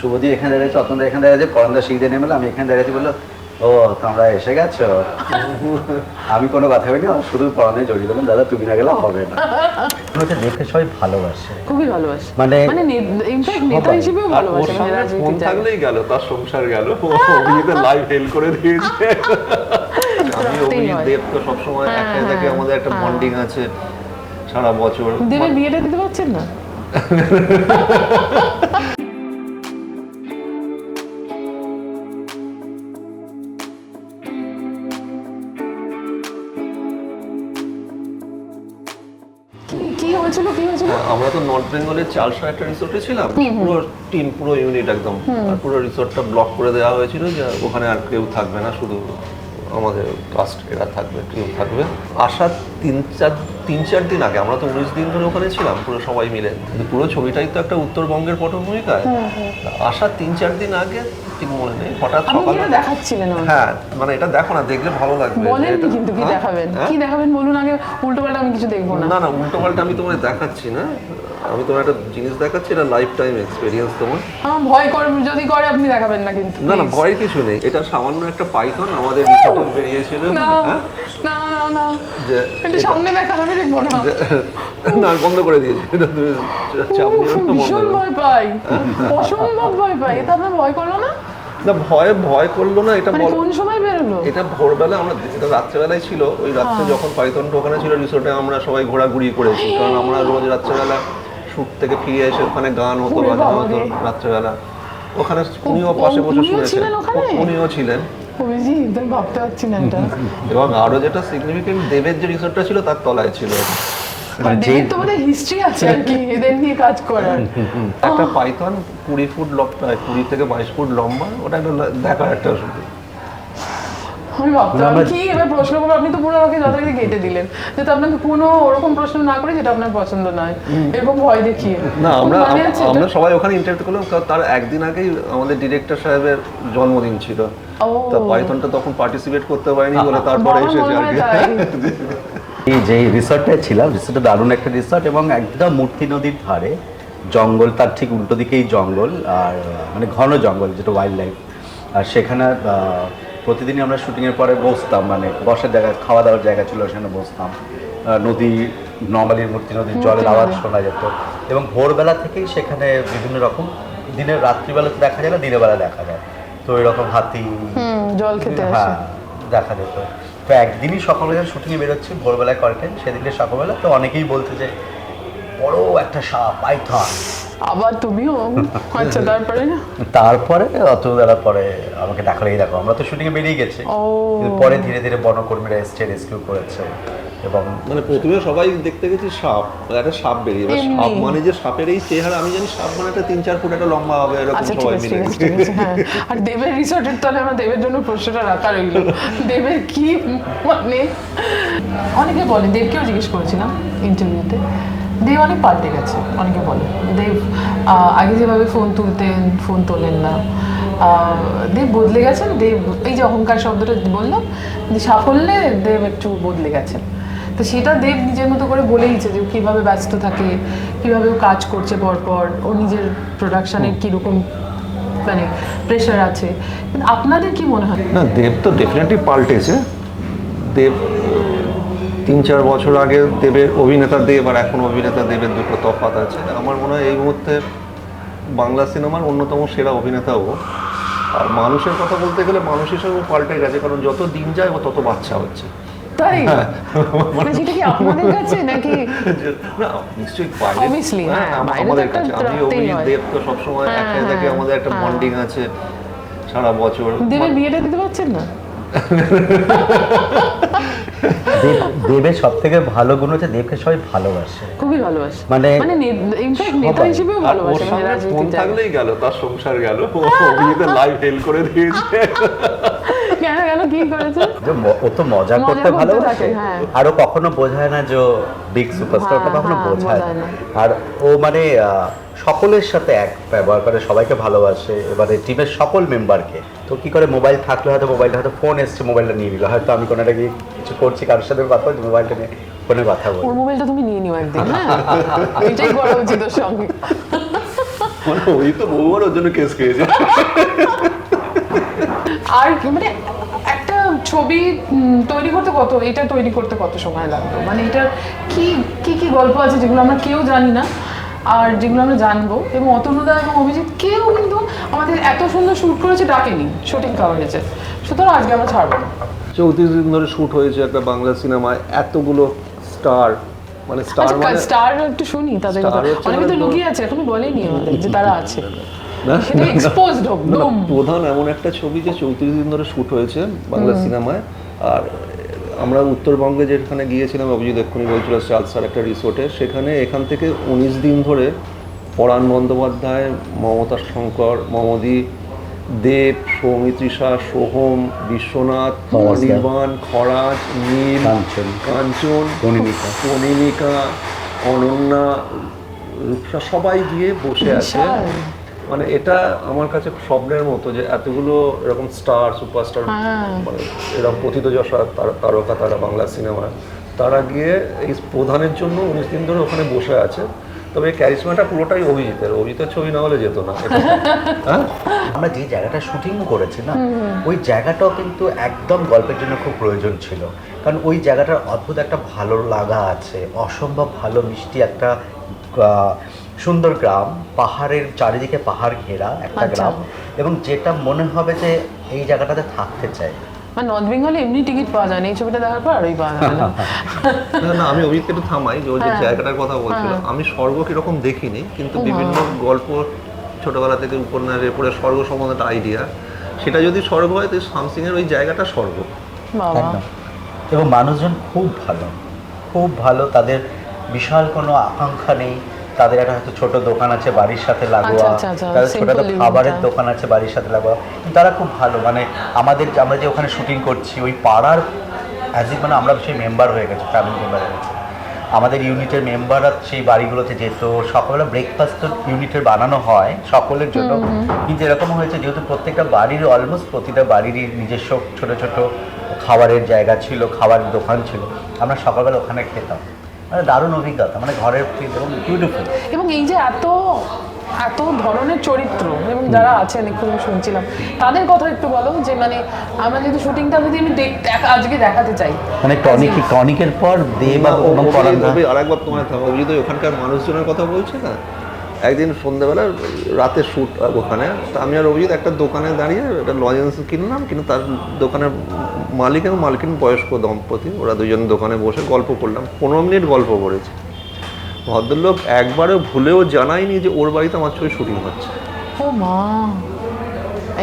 শুভদি এখানে দাঁড়িয়েছে অতন্দা এখানে দাঁড়িয়েছে পরন্দা শিখতে নেমে আমি এখানে দাঁড়িয়েছি বলল ও তোমরা এসে গেছো? আমি কোনো কথা আমার শুধু পরনে জড়িয়ে দিলাম দাদা তুমি না গেলে হবে না। হচ্ছে দেখে সবাই ভালোবাসে। খুবই ভালোবাসে। মানে- মানে ইনফ্যাক্ট নেতা। হিসেবেও ভালোবাসে মানে ফোন থাকলেই গেল তার সংসার গেল। ও অভিজিতের লাইভ হেল করে দিয়েছে। আমি অভিজিৎ দেব তো সবসময় হ্যাঁ, একসাথে থাকি হ্যাঁ, আমাদের একটা হ্যাঁ। বন্ডিং আছে সারা বছর। দেবের বিয়েটা দিতে পারছেন না? হয়েছিল কি হয়েছিল? আমরা তো নর্থ বেঙ্গলের চালসা একটা রিসোর্টে ছিলাম। পুরো টিম পুরো ইউনিট একদম। আর পুরো রিসোর্টটা ব্লক করে দেওয়া হয়েছিল যে ওখানে আর কেউ থাকবে না শুধু আমাদের কাস্ট এরা থাকবে কেউ থাকবে। আসার তিন চার তিন চার দিন আগে আমরা তো উনিশ দিন ধরে ওখানে ছিলাম পুরো সবাই মিলে। কিন্তু পুরো ছবিটাই তো একটা উত্তরবঙ্গের পটভূমিকায়। আসার তিন চার দিন আগে ঠিক মনে নেই হঠাৎ সকালে দেখাচ্ছিলেন হ্যাঁ মানে এটা দেখো না দেখলে ভালো লাগবে কিন্তু কি হ্যাঁ? দেখাবেন? হ্যাঁ? কি দেখাবেন বলুন আগে উল্টো পাল্টা আমি কিছু দেখব না। না না উল্টো পাল্টা আমি তোমায় দেখাচ্ছি না। আমি তোমার একটা জিনিস দেখাচ্ছি এটা লাইফ টাইম এক্সপিরিয়েন্স তোমার ভয় করে যদি করে আপনি দেখাবেন না কিন্তু না না। ভয়ের কিছু নেই। এটা সামান্য একটা পাইথন আমাদের রিসোর্টে বেরিয়েছিল। না হ্যাঁ? না না। না যে সামনে দেখা আমি দেখব না। না বন্ধ করে দিয়েছি। এটা তুমি চাপ নিও না, বন্ধ ভীষণ ভয় পাই। অসম্ভব ভয় পাই। এটা আপনার ভয় করল না? না ভয় ভয় করল না এটা কোন সময় বেরোলো? এটা ভোরবেলা আমরা এটা রাত্রেবেলায় ছিল। ওই রাত্রে হ্যাঁ। যখন পাইথন ওখানে ছিল রিসোর্টে আমরা সবাই ঘোরাঘুরি করেছি। কারণ আমরা রোজ রাত্রেবেলা শুট থেকে ফিরে এসে ওখানে গান হতো বাজানো হতো রাত্রেবেলা। ওখানে উনিও পাশে বসে শুনেছেন। উনিও ছিলেন। অভিজিৎ আমি ভাবতে পারছি না এটা। এবং আরও যেটা সিগনিফিকেন্ট দেবের যে রিসোর্টটা ছিল তার তলায় ছিল। মানে যে দেবের তো বোধহয় হিস্ট্রি আছে আর কি এদের নিয়ে কাজ করার। একটা পাইথন কুড়ি ফুট লম্বা কুড়ি থেকে বাইশ ফুট লম্বা ওটা একটা দেখার একটা শুধু আমি ভাবতে না, কি এবার প্রশ্ন করব? আপনি তো পুরো আমাকে যথারীতি কেটে দিলেন। যাতে আপনাকে কোনো ওরকম প্রশ্ন না করে যেটা আপনার পছন্দ নয়। এরকম ভয় দেখিয়ে। না আমরা মানে? আমরা সবাই ওখানে ইন্টারভিউ করলাম তার একদিন আগেই আমাদের ডিরেক্টর সাহেবের জন্মদিন ছিল। ও। তা পাইথনটা তখন পার্টিসিপেট করতে পারিনি বলে তারপরে এসেছে আর কি যে রিসর্টে ছিলাম রিসর্টে দারুণ একটা রিসর্ট এবং একদম মূর্তি নদীর ধারে। জঙ্গল তার ঠিক উল্টো দিকেই জঙ্গল আর মানে ঘন জঙ্গল যেটা ওয়াইল্ড লাইফ আর সেখানে আহ, প্রতিদিনই আমরা শুটিংয়ের পরে বসতাম মানে বসার জায়গা খাওয়া দাওয়ার জায়গা ছিল সেখানে বসতাম। নদী নর্মালি মূর্তি নদীর জলের আওয়াজ শোনা যেত। এবং ভোরবেলা থেকেই সেখানে বিভিন্ন রকম দিনের রাত্রিবেলা তো দেখা যায় না দিনের বেলা দেখা যায়। তো এরকম হাতি জল খেতে হ্যাঁ দেখা যেত। তো একদিনই সকালে যখন শুটিংয়ে বেরোচ্ছি ভোরবেলায় কন্টেন্ট সেদিনকে সকালবেলা তো অনেকেই বলছে যে বড় একটা সাপ পাইথন। আবার তুমিও আচ্ছা তারপরে? তারপরে অত বেলা পরে আমাকে এই দেখো আমরা তো শুটিংয়ে বেরিয়ে গেছি। পরে ধীরে ধীরে বনকর্মীরা এসছে রেস্কিউ করেছে এবং মানে প্রথমে সবাই দেখতে গেছি সাপ একটা সাপ বেরিয়ে এবার সাপ মানে যে সাপের এই চেহারা আমি জানি সাপ মানে একটা তিন চার ফুট একটা লম্বা হবে এরকম আচ্ছা সবাই মিলে। হ্যাঁ। আর দেবের রিসর্টের তাহলে আমার দেবের জন্য প্রশ্নটা রাখা রইল। দেবের কি মানে অনেকে বলে দেবকেও জিজ্ঞেস করেছিলাম ইন্টারভিউতে দেব অনেক পাল্টে গেছে অনেকে বলে। দেব আগে যেভাবে ফোন তুলতেন ফোন তোলেন না। দেব বদলে গেছেন দেব এই যে অহংকার শব্দটা বললাম যে সাফল্যে দেব একটু বদলে গেছেন। তো সেটা দেব নিজের মতো করে বলেইছে যে কীভাবে ব্যস্ত থাকে কীভাবে ও কাজ করছে পরপর ও নিজের প্রোডাকশানের কীরকম মানে প্রেশার আছে। আপনাদের কি মনে হয়? না দেব তো ডেফিনেটলি পাল্টেছে। দেব তিন চার বছর আগে দেবের অভিনেতা দেব আর এখন অভিনেতা দেবের দুটো তফাৎ আছে। আমার মনে হয় এই মুহূর্তে বাংলা সিনেমার অন্যতম সেরা অভিনেতাও আর মানুষের কথা বলতে গেলে মানুষ হিসেবে পাল্টে গেছে কারণ যত দিন যায় ও তত বাচ্চা হচ্ছে। তাই? মানে সেটা কি আপনাদের কাছে নাকি? না নিশ্চয়ই বাইরে Obviously, হ্যাঁ, আম- আমাদের কাছে। আমি অভিজিৎ দেব তো সবসময় হ্যাঁ, একসাথে থাকি হ্যাঁ, আমাদের একটা হ্যাঁ। বন্ডিং আছে সারা বছর। দেবের বিয়েটা দিতে পারছেন না? দেবের সব থেকে ভালো গুণ হচ্ছে দেবকে সবাই ভালোবাসে। খুবই ভালোবাসে। মানে মানে ইনফ্যাক্ট নেতা। হিসেবেও ভালোবাসে মানে ফোন থাকলেই গেল তার সংসার গেল। ও লাইভ হেল করে দিয়েছে। কেন কেন কি করেছে? ও তো মজা করতে ভালোবাসে। হ্যাঁ। আর ও কখনো বোঝায় না যে বিগ সুপারস্টার হ্যাঁ, কখনো হ্যাঁ, বোঝায়। আর ও মানে আহ, সকলের সাথে এক ব্যবহার করে সবাইকে ভালোবাসে এবারে টিমের সকল মেম্বারকে তো কি করে মোবাইল থাকলে হয়তো মোবাইলটা হয়তো ফোন এসছে মোবাইলটা নিয়ে নিল। হয়তো আমি কোনো একটা গিয়ে কিছু করছি কারোর সাথে কথা বলছি মোবাইলটা নিয়ে ফোনে কথা বলি ওর মোবাইলটা তুমি নিয়ে নিও একদিন হ্যাঁ? এটাই করা উচিত ওর সঙ্গে। মানে ওই তো বহুবার ওর জন্য কেস খেয়েছে। আর কি মানে একটা ছবি তৈরি করতে কত এটা তৈরি করতে কত সময় লাগল? মানে এটার কি কি কি গল্প আছে যেগুলো আমরা কেউ জানি না আর যেগুলো আমরা জানব এবং অতনুদা এবং অভিজিৎ কেউ কিন্তু আমাদের এত সুন্দর শ্যুট করেছে ডাকেনি শুটিং কাভারেজে সুতরাং আজকে আমরা ছাড়বো না চৌত্রিশ দিন ধরে শুট হয়েছে একটা বাংলা সিনেমায় এতগুলো স্টার মানে স্টার আচ্ছা মানে স্টার একটু শুনি তাদের কথা অনেকে তো মানে লুকিয়ে আছে এখনও বলেনি আমাদের যে তারা আছে প্রধান এমন একটা ছবি যে চৌত্রিশ দিন ধরে শুট হয়েছে বাংলা সিনেমায় আর আমরা উত্তরবঙ্গে যেখানে গিয়েছিলাম অভিজিৎ এক্ষুনি বলছিল চালসার একটা রিসোর্টে সেখানে এখান থেকে উনিশ দিন ধরে পরাণ বন্দ্যোপাধ্যায় মমতা শঙ্কর মমদি দেব সৌমিত্রিষা সোহম বিশ্বনাথ খরাজ, অনির্বাণ খরাজ নীল কাঞ্চন। কনিনিকা। কনিনিকা অনন্যা রূপসা সবাই গিয়ে বসে আছে। মানে এটা আমার কাছে স্বপ্নের মতো যে এতগুলো এরকম স্টার সুপারস্টার হ্যাঁ। মানে এরকম প্রথিতযশা তার- তারকা তারা বাংলা সিনেমায় তারা গিয়ে এই প্রধানের জন্য উনিশ দিন ধরে ওখানে বসে আছে। তবে এই ক্যারিসমাটা পুরোটাই অভিজিতের। অভিজিতের ছবি না হলে যেত না। হ্যাঁ? আমরা যে জায়গাটা শুটিং করেছি না ওই জায়গাটাও কিন্তু একদম গল্পের জন্য খুব প্রয়োজন ছিল। কারণ ওই জায়গাটার অদ্ভুত একটা ভালো লাগা আছে অসম্ভব ভালো মিষ্টি একটা সুন্দর গ্রাম পাহাড়ের চারিদিকে পাহাড় ঘেরা একটা আচ্ছা। গ্রাম এবং যেটা মনে হবে যে এই জায়গাটাতে থাকতে চাই। আর নর্থ বেঙ্গলে এমনি টিকিট পাওয়া যায় না এই ছবিটা দেখার পর আরই পাওয়া যাবে না? আমি অভিজিৎকে একটু থামাই যে ওর যে হ্যাঁ। জায়গাটার কথা বলছিল হ্যাঁ। আমি স্বর্গ কীরকম দেখিনি কিন্তু বিভিন্ন গল্প ছোটবেলা থেকে উপন্যাসের পরে স্বর্গ সম্বন্ধে একটা আইডিয়া সেটা যদি স্বর্গ হয় তো সামসিং এর ওই জায়গাটা স্বর্গ। এবং মানুষজন খুব ভালো। খুব ভালো তাদের বিশাল কোনো আকাঙ্ক্ষা নেই। তাদের একটা হয়তো ছোট দোকান আছে বাড়ির সাথে লাগোয়া। আচ্ছা, আচ্ছা, তাদের ছোট একটা খাবারের দোকান আছে বাড়ির সাথে লাগোয়া। তারা খুব ভালো মানে আমাদের আমরা যে ওখানে শুটিং করছি ওই পাড়ার অ্যাজ মানে আমরা সেই মেম্বার হয়ে গেছি ফ্যামিলি মেম্বার হয়ে গেছি। আমাদের ইউনিটের মেম্বাররা সেই বাড়িগুলোতে যেত সকালবেলা ব্রেকফাস্ট তো ইউনিটের বানানো হয় সকলের জন্য। কিন্তু এরকম হয়েছে যেহেতু প্রত্যেকটা বাড়ির অলমোস্ট প্রতিটা বাড়িরই নিজস্ব ছোট ছোট খাবারের জায়গা ছিল খাবারের দোকান ছিল। আমরা সকালবেলা ওখানে খেতাম। মানে দারুণ অভিজ্ঞতা মানে ঘরের ফিল এবং বিউটিফুল এবং এই যে এত এত ধরনের চরিত্র এবং যারা আছেন একটু আমি শুনছিলাম তাদের কথা একটু বলো যে মানে আমরা যেহেতু শুটিংটা যদি আমি দেখ- দেখ- আজকে দেখাতে চাই মানে টনিক টনিকের পর দেব বা এবং আরেকবার তোমার অভিজিৎ ওখানকার মানুষজনের কথা বলছে না একদিন সন্ধ্যাবেলা রাতে শ্যুট ওখানে। তা আমি আর অভিজিৎ একটা দোকানে দাঁড়িয়ে একটা লজেন্স কিনলাম কিন্তু তার দোকানের মালিক এবং মালকিন বয়স্ক দম্পতি ওরা দুজন দোকানে বসে গল্প করলাম। পনেরো মিনিট গল্প করেছি। ভদ্রলোক একবারও ভুলেও জানায়নি যে ওর বাড়িতে আমার ছবি শুটিং হচ্ছে। ও মা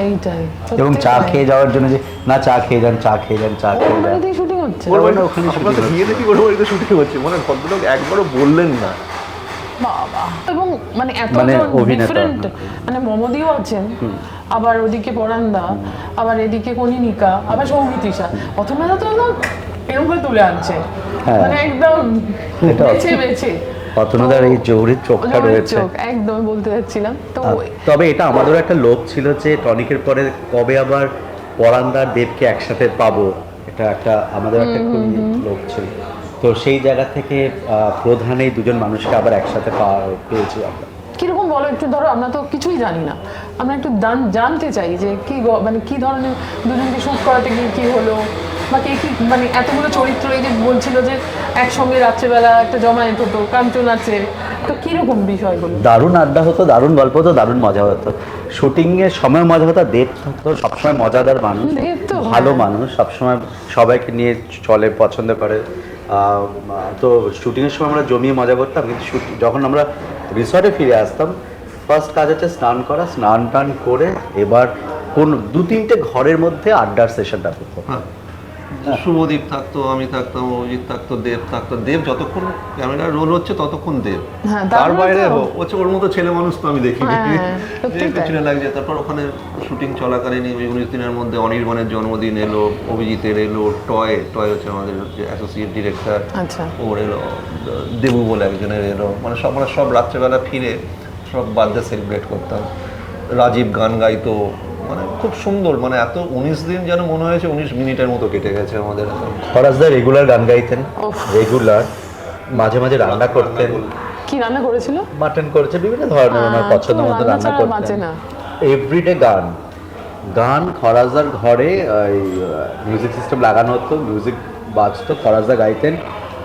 এইটাই এবং চা খেয়ে যাওয়ার জন্য যে না চা খেয়ে যান চা খেয়ে যান চা খেয়ে যান। শুটিং হচ্ছে? ওর বাড়িতে বাড়িতে শুটিং হচ্ছে। মানে ভদ্রলোক একবারও বললেন না। বাবা। এবং মানে এত মানে ডিফারেন্ট মানে মমদিও আছেন আবার ওদিকে পরান্দা আবার এদিকে কনিনিকা আবার সৌমিত্রিষা। প্রথমে তো একদম এরকম করে তুলে আনছে। হ্যাঁ। মানে একদম বেছে বেছে। অতনুদার এই জৌরির চোখটা রয়েছে। একদম বলতে যাচ্ছিলাম তো তবে এটা আমাদেরও একটা লোভ ছিল যে টনিকের পরে কবে আবার পরান্দার দেবকে একসাথে পাবো। এটা একটা আমাদের একটা লোভ ছিল। তো সেই জায়গা থেকে প্রধান এই দুজন মানুষকে আবার একসাথে পাওয়া পেয়েছি আমরা। কীরকম বলো একটু ধরো আমরা তো কিছুই জানি না। আমরা একটু জান- জানতে চাই যে কি মানে কি ধরনের দুজনকে শুট করাতে গিয়ে কি হলো? বা কে কি মানে এতগুলো চরিত্র এই যে বলছিল যে একসঙ্গে রাত্রেবেলা একটা জমায়েত হতো কাঞ্চন আছে তো কীরকম বিষয়গুলো দারুণ আড্ডা হতো দারুণ গল্প হতো দারুণ মজা হতো। শুটিংয়ের সময় মজা হতো দেব থাকতো সবসময় মজাদার মানুষ ভালো হ্যাঁ। মানুষ সবসময় সবাইকে নিয়ে চলে পছন্দ করে। তো শুটিংয়ের সময় আমরা জমিয়ে মজা করতাম, কিন্তু যখন আমরা রিসর্টে ফিরে আসতাম ফার্স্ট কাজ হচ্ছে স্নান করা স্নান টান করে এবার কোন দু তিনটে ঘরের মধ্যে আড্ডার সেশনটা করতো হ্যাঁ। শুভদীপ থাকতো আমি থাকতাম অজিত থাকতো দেব থাকতো। দেব যতক্ষণ ক্যামেরা রোল হচ্ছে ততক্ষণ দেব। হ্যাঁ, তার বাইরে হচ্ছে ওর মতো ছেলে মানুষ তো আমি দেখিনি। হ্যাঁ। পেছনে লাগছে তারপর ওখানে শুটিং চলাকালীন উনিশ দিনের মধ্যে অনির্বাণের জন্মদিন এলো অভিজিতের এলো টয় টয় হচ্ছে আমাদের যে অ্যাসোসিয়েট ডিরেক্টর ওর এলো দেবু বলে একজনের এলো। মানে সব মানে সব রাত্রেবেলা ফিরে সব বার্থডে সেলিব্রেট করতাম। রাজীব গান গাইতো মানে খুব সুন্দর মানে এত উনিশ দিন যেন মনে হয়েছে উনিশ মিনিটের মতো কেটে গেছে আমাদের। খরাজদা রেগুলার গান গাইতেন রেগুলার মাঝে মাঝে রান্না করতেন। কি রান্না করেছিল? মাটন করেছে বিভিন্ন ধরনের ওনার হ্যাঁ, পছন্দ মতো রান্না করতেন। এভরিডে গান। গান খরাজার ঘরে মিউজিক সিস্টেম লাগানো হতো মিউজিক বাজতো খরাজা গাইতেন।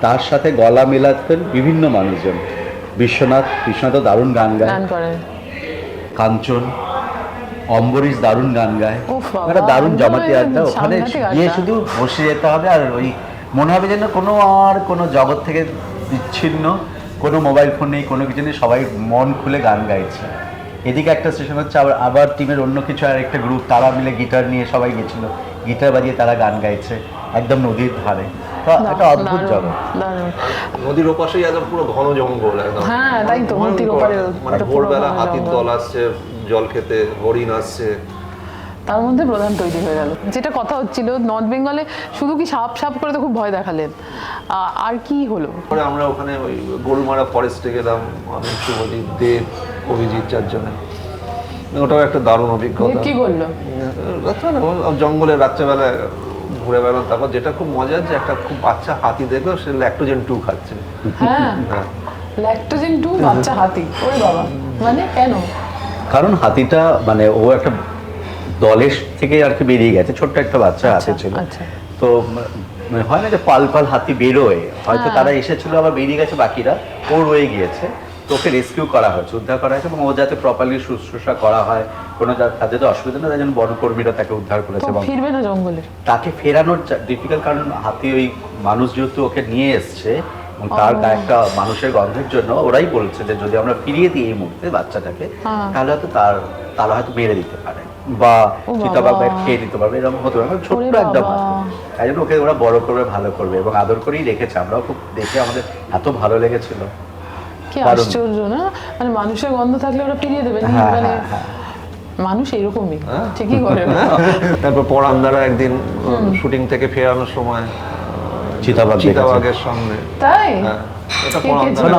তার সাথে গলা মেলাতেন বিভিন্ন মানুষজন। বিশ্বনাথ বিশ্বনাথও দারুণ গান গায়। গান করে কাঞ্চন অম্বরীশ দারুণ গান গায়। একটা দারুণ জমাটি আড্ডা ওখানে গিয়ে শুধু বসে যেতে হবে আর ওই মনে হবে যেন কোনো আর কোনো জগৎ থেকে বিচ্ছিন্ন কোনো মোবাইল ফোন নেই কোনো কিছু নেই সবাই মন খুলে গান গাইছে। এদিকে একটা স্টেশন হচ্ছে আবার আবার টিমের অন্য কিছু আর একটা গ্রুপ তারা মিলে গিটার নিয়ে সবাই গেছিল। গিটার বাজিয়ে তারা গান গাইছে একদম নদীর ধারে। তো একটা অদ্ভুত জগৎ। নদীর ওপাশেই একদম পুরো ঘন জঙ্গল একদম। হ্যাঁ, তাই তো, নদীর ওপারে মানে ভোরবেলা হাতির দল আসছে জল খেতে হরিণ আসছে। তার মধ্যে প্রধান তৈরি হয়ে গেল। যেটা কথা হচ্ছিল নর্থ বেঙ্গলে শুধু কি সাপ সাপ করে তো খুব ভয় দেখালেন? আর কি হলো? পরে আমরা ওখানে ওই গরুমারা ফরেস্টে গেলাম আমি শুভদীপ দেব অভিজিৎ চারজনে। ওটাও একটা দারুণ অভিজ্ঞতা। কি করল? জঙ্গলে রাত্রেবেলায় ঘুরে বেড়ালাম। তারপর যেটা খুব মজার যে একটা খুব বাচ্চা হাতি দেখল সে ল্যাক্টোজেন টু খাচ্ছে। হ্যাঁ? হ্যাঁ। ল্যাকটোজেন টু বাচ্চা হাতি? ওরে বাবা। মানে কেন? কারণ হাতিটা মানে ও একটা দলের থেকে আর কি বেরিয়ে গেছে ছোট্ট একটা বাচ্চা হাতি আচ্ছা, ছিল আচ্ছা। তো মানে হয় না যে পাল পাল হাতি বেরোয় হয়তো হ্যাঁ। তারা এসেছিল আবার বেরিয়ে গেছে বাকিরা ও রয়ে গিয়েছে তো ওকে রেস্কিউ করা হয়েছে উদ্ধার করা হয়েছে এবং ও যাতে প্রপারলি শুশ্রূষা করা হয় কোনো তার যাতে অসুবিধা না তাই জন্য বনকর্মীরা তাকে উদ্ধার করেছে এবং ফিরবে না জঙ্গলে তাকে ফেরানোর ডিফিকাল্ট কারণ হাতি ওই মানুষ যেহেতু ওকে নিয়ে এসছে এবং তার একটা মানুষের গন্ধের জন্য ওরাই বলছে যে যদি আমরা ফিরিয়ে দিই এই মুহূর্তে বাচ্চাটাকে হ্যাঁ। তাহলে হয়তো তার তারা হয়তো মেরে দিতে পারে। বা চিতাবাঘ। খেয়ে দিতে পারবে এরকম হতে পারে। মানে ছোট্ট ওরে একটা মাছ তাই জন্য ওকে ওরা বড় করবে ভালো করবে এবং আদর করেই রেখেছে। আমরাও খুব দেখে আমাদের এত ভালো লেগেছিল। কি আশ্চর্য না? মানে মানুষের গন্ধ থাকলে ওরা ফিরিয়ে দেবে। হ্যাঁ, মানে হ্যাঁ। মানুষ এরকমই। ঠিকই করে তারপর পরান দ্বারা একদিন শুটিং থেকে ফেরানোর সময় চিতাবাঘ চিতাবাঘের সামনে তাই? হ্যাঁ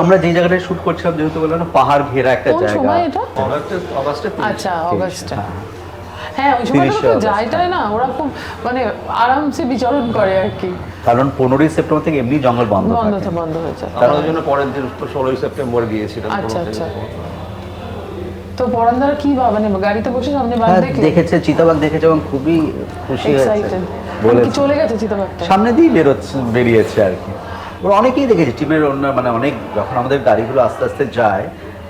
আমরা যে জায়গাটায় শুট করছিলাম যেহেতু বললাম পাহাড় ঘেরা একটা জায়গা। আচ্ছা অগস্টে হ্যাঁ। হ্যাঁ ওই সময় তো যায়টাই না ওরা খুব মানে আরামসে বিচরণ করে আর কি। কারণ পনেরোই সেপ্টেম্বর থেকে এমনি জঙ্গল বন্ধ বন্ধ বন্ধ হয়ে যায়। ওই জন্য পরের দিন ষোলোই সেপ্টেম্বর গিয়েছিলাম আচ্ছা, আচ্ছা। তো কি ভাব মানে গাড়িতে বসে সামনে বাঘ হ্যাঁ, দেখলে? দেখেছে চিতাবাঘ দেখেছে এবং খুবই খুশি হয়েছে। এক্সাইটেড চলে গেছে চিতাবাঘটা? সামনে দিয়ে বেরোচ্ছে বেরিয়েছে আর কি। ওরা অনেকেই দেখেছে টিমের অন্য মানে অনেক যখন আমাদের গাড়িগুলো আস্তে আস্তে যায়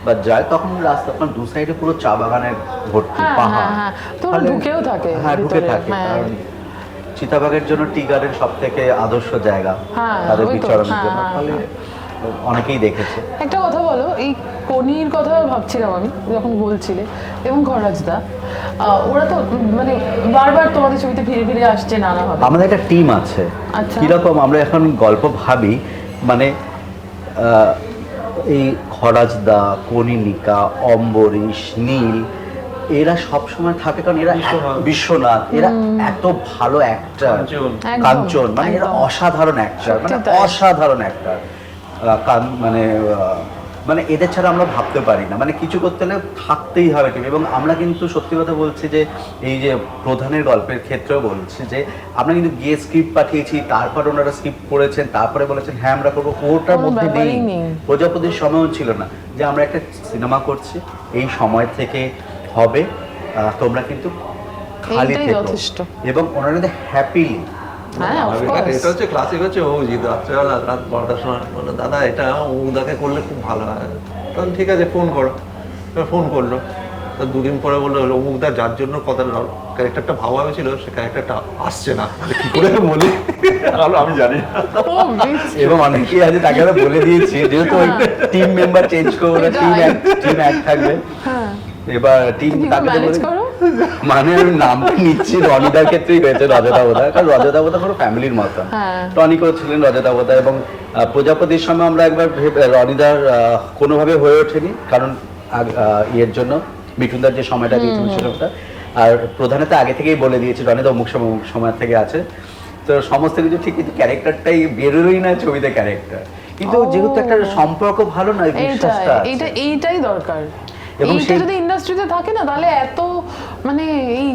বা যায় তখন রাস্তা আপনার দু সাইডে পুরো চা বাগানের ভর্তি হ্যাঁ, পাহাড়। হ্যাঁ। তো ঢুকেও থাকে হ্যাঁ ঢুকে থাকে। কারণ চিতাবাঘের জন্য টি গার্ডেন সব থেকে আদর্শ জায়গা তাদের বিচরণের জন্য। ফলে অনেকেই দেখেছে। একটা কথা বলো এই কনির কথা ভাবছিলাম আমি যখন বলছিলে এবং খরাজদা ওরা তো মানে বারবার তোমাদের ছবিতে ফিরে ফিরে আসছে নানাভাবে। আমাদের একটা টিম আছে। আচ্ছা। কীরকম আমরা এখন গল্প ভাবি মানে এই খরাজদা কনিনিকা অম্বরীশ নীল এরা সব সময় থাকে কারণ এরা বিশ্বনাথ। বিশ্বনাথ এরা এত ভালো অ্যাক্টর কাঞ্চন। মানে এরা অসাধারণ অ্যাক্টর মানে অসাধারণ অ্যাক্টর মানে মানে এদের ছাড়া আমরা ভাবতে পারি না। মানে কিছু করতে হলে থাকতেই হবে টিম এবং আমরা কিন্তু সত্যি কথা বলছি যে এই যে প্রধানের গল্পের ক্ষেত্রেও বলছি যে আমরা কিন্তু গিয়ে স্ক্রিপ্ট পাঠিয়েছি তারপর ওনারা স্ক্রিপ্ট করেছেন তারপরে বলেছেন হ্যাঁ আমরা করব। ওটার মধ্যে নেই। প্রজাপতির সময়ও ছিল না যে আমরা একটা সিনেমা করছি এই সময় থেকে হবে তোমরা কিন্তু খালি থেকো। এবং ওনারা হ্যাপিলি হ্যাঁ এটা হচ্ছে ক্লাসিক হচ্ছে অভিজিৎ রাত্রেবেলা রাত বারোটার সময় বলল দাদা এটা অমুকদাকে করলে খুব ভালো হয়। তখন ঠিক আছে ফোন করো। এবার ফোন করল। তো দুদিন পরে বলল অমুকদা যার জন্য কথা ক্যারেক্টারটা ভাবা হয়েছিল সে ক্যারেক্টারটা আসছে না। কি করে বলি? আমি জানি না। ও, বেশ। এবং অনেকেই আছে তাকে বলে দিয়েছি যেহেতু ওই টিম মেম্বার চেঞ্জ করব না টিম। টিম এক থাকবে। হ্যাঁ। এবার টিম তাকে মানে আমি নামটা নিচ্ছি রনিদার ক্ষেত্রেই হয়েছে রজতাবতা কারণ রজতাবতা পুরো ফ্যামিলির মতন হ্যাঁ। টনিকও ছিলেন রজতাবতা এবং প্রজাপতির সময় আমরা একবার রনিদার কোনোভাবে হয়ে ওঠেনি কারণ ইয়ের জন্য মিঠুনদার যে সময়টা দিয়েছিল সেটা আর প্রধানে তো আগে থেকেই বলে দিয়েছি রনিদা অমুক সময় অমুক সময় থেকে আছে। তো সমস্ত কিছু ঠিক কিন্তু ক্যারেক্টারটাই বেরোলোই না ছবিতে ক্যারেক্টার। কিন্তু যেহেতু একটা সম্পর্ক ভালো নয় বিশ্বাসটা এইটা এইটাই দরকার। এবং এইটা যদি ইন্ডাস্ট্রিতে থাকে না তাহলে এত মানে এই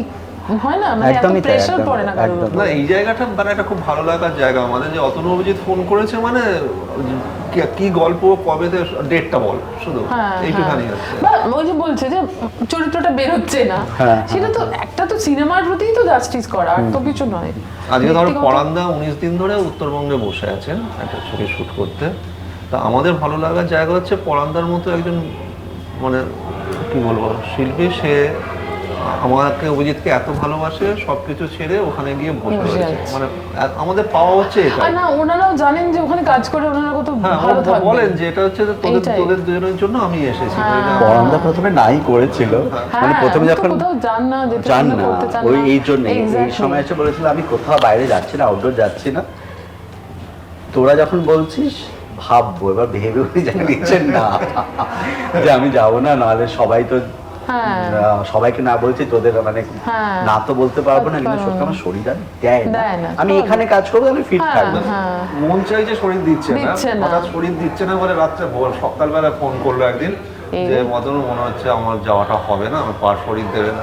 হয় না মানে এত একদমই তাই, প্রেশার একদম, পড়ে না কারোর একদম। উপর। না এই জায়গাটা মানে একটা খুব ভালো লাগার জায়গা আমাদের যে অতনু অভিজিৎ ফোন করেছে মানে কি- কি গল্প কবে ডেটটা বল শুধু হ্যাঁ, এইটুখানি হ্যাঁ। আছে বা ওই যে বলছে যে চরিত্রটা বের হচ্ছে না হ্যাঁ, সেটা তো একটা তো সিনেমার প্রতিই তো জাস্টিস করা আর তো কিছু নয় আজকে ধরো পরান্দা উনিশ দিন ধরে উত্তরবঙ্গে বসে আছেন একটা ছবি শুট করতে তা আমাদের ভালো লাগার জায়গা হচ্ছে পরান্দার মতো একজন মানে কি বলব শিল্পী সে আমাকে অভিজিৎকে এত ভালোবাসে সবকিছু ছেড়ে ওখানে গিয়ে বসে রয়েছে মানে আমাদের পাওয়া হচ্ছে এটা। না ওনারাও জানেন যে ওখানে কাজ করে ওনারা কত হ্যাঁ ভালো থাকবে। বলেন যে এটা হচ্ছে তোদের তোদের দুজনের জন্য আমি এসেছি। হ্যাঁ। পরান্দা প্রথমে নাই করেছিল। মানে হ্যাঁ, প্রথমে যখন না জান না ওই এই জন্য এই সময় এসে বলেছিল আমি কোথাও বাইরে যাচ্ছি না আউটডোর যাচ্ছি না। তোরা যখন বলছিস ভাববো এবার ভেবে উনি জানিয়েছেন না যে আমি যাব না নাহলে সবাই তো হ্যাঁ। আহ, সবাইকে না বলছি তোদের মানে হ্যাঁ। না তো বলতে পারব না কিন্তু সত্যি আমার শরীর আর দেয় না আমি এখানে কাজ করব আমি ফিট হ্যাঁ, থাকব হ্যাঁ। মন চাই যে শরীর দিচ্ছে না হঠাৎ শরীর দিচ্ছে না বলে রাত্রে সকালবেলা ফোন করল একদিন। যে মতন মনে হচ্ছে আমার যাওয়াটা হবে না আমার পার শরীর দেবে না।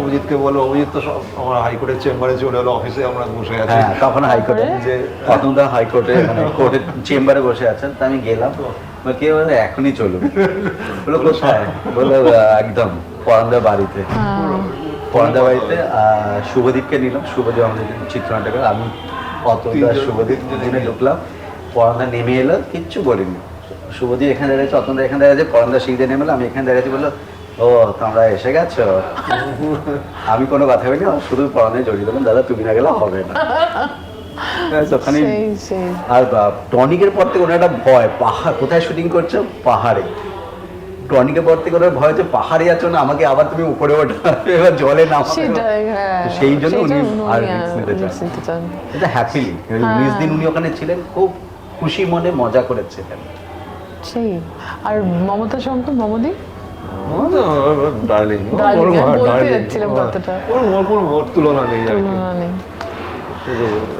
অভিজিৎকে বলো অভিজিৎ তো সব আমার হাইকোর্টের চেম্বারে চলে এলো অফিসে আমরা বসে আছি। হ্যাঁ তখন হাইকোর্টে যে প্রথমদা হাইকোর্টে মানে কোর্টের চেম্বারে বসে আছেন তা আমি গেলাম বলে, কে বলে? এখনই চলুন। বলো কোথায়? বলল একদম পরান্দার বাড়িতে। পরান্দার বাড়িতে আহ, শুভদীপকে নিলাম। শুভদীপ আমাদের চিত্রনাটকের আমি তিনজন- শুভদীপ দুজনে ঢুকলাম। পরান্দা নেমে এলো কিচ্ছু বলিনি। শুভদীপ এখানে দাঁড়িয়েছে অতন্দা এখানে দাঁড়িয়েছে পরান্দা সিঁড়িতে নেমে আমি এখানে দাঁড়িয়েছি বলল ও তোমরা এসে গেছো? আমি কোনো কথা বলিনি ও শুধু পরান্দায় জড়িয়ে দিলাম দাদা তুমি না গেলে হবে না। ওখানে আর টনিকের পর থেকে ওনার একটা ভয় পাহাড় কোথায় শুটিং করছ? পাহাড়ে। টনিকের পর থেকে ওনার ভয় হচ্ছে পাহাড়ে যাচ্ছ না আমাকে আবার তুমি উপরে ওঠা এবার জলে সেটাই হ্যাঁ। সেই জন্য উনি আর এটা হ্যাপিলি উনিশ দিন উনি ওখানে ছিলেন খুব খুশি মনে মজা করেছিলেন। সেই। আর মমতা শঙ্কর মমদি? ডার্লিং বলতে যাচ্ছিলাম কথাটা। ওর ওর কোনো ওর তুলনা নেই আর কি।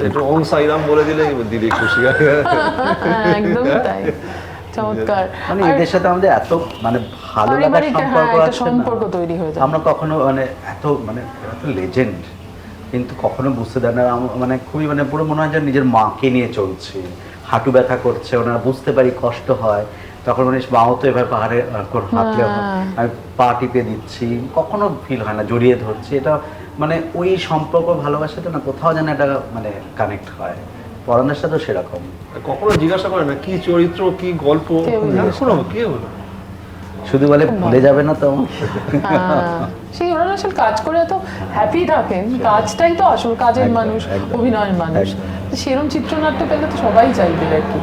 একটু ওম সাইরাম বলে দিলে দিদি খুশি একদম তাই। চমৎকার। মানে এদের সাথে আমাদের এত মানে ভালো লাগার হ্যাঁ, সম্পর্ক আছে সম্পর্ক তৈরি হয়ে যায়। আমরা কখনো মানে এত মানে এত লেজেন্ড কিন্তু কখনো বুঝতে দেয় না। মানে খুবই মানে পুরো মনে হয় যে নিজের মাকে নিয়ে চলছে। হাঁটু ব্যথা করছে ওনারা বুঝতে পারি কষ্ট হয়। তখন মানে মাও তো এবার পাহাড়ে হাঁটলে হ্যাঁ। আমি পা টিপে দিচ্ছি কখনো ফিল হয় না জড়িয়ে ধরছি। এটা মানে ওই সম্পর্ক ভালোবাসাতে না কোথাও যেন একটা মানে কানেক্ট হয়। পরানের সাথেও সেরকম। কখনো জিজ্ঞাসা করে না কি চরিত্র কি গল্প? কি কে হলো শুধু বলে ভুলে যাবে না তো হ্যাঁ, সেই ওরা আসলে কাজ করে এত হ্যাপি থাকেন। কাজটাই তো আসল কাজের মানুষ অভিনয়ের মানুষ। সেরম সেরকম চিত্রনাট্য পেলে তো সবাই চাইবে আর কি।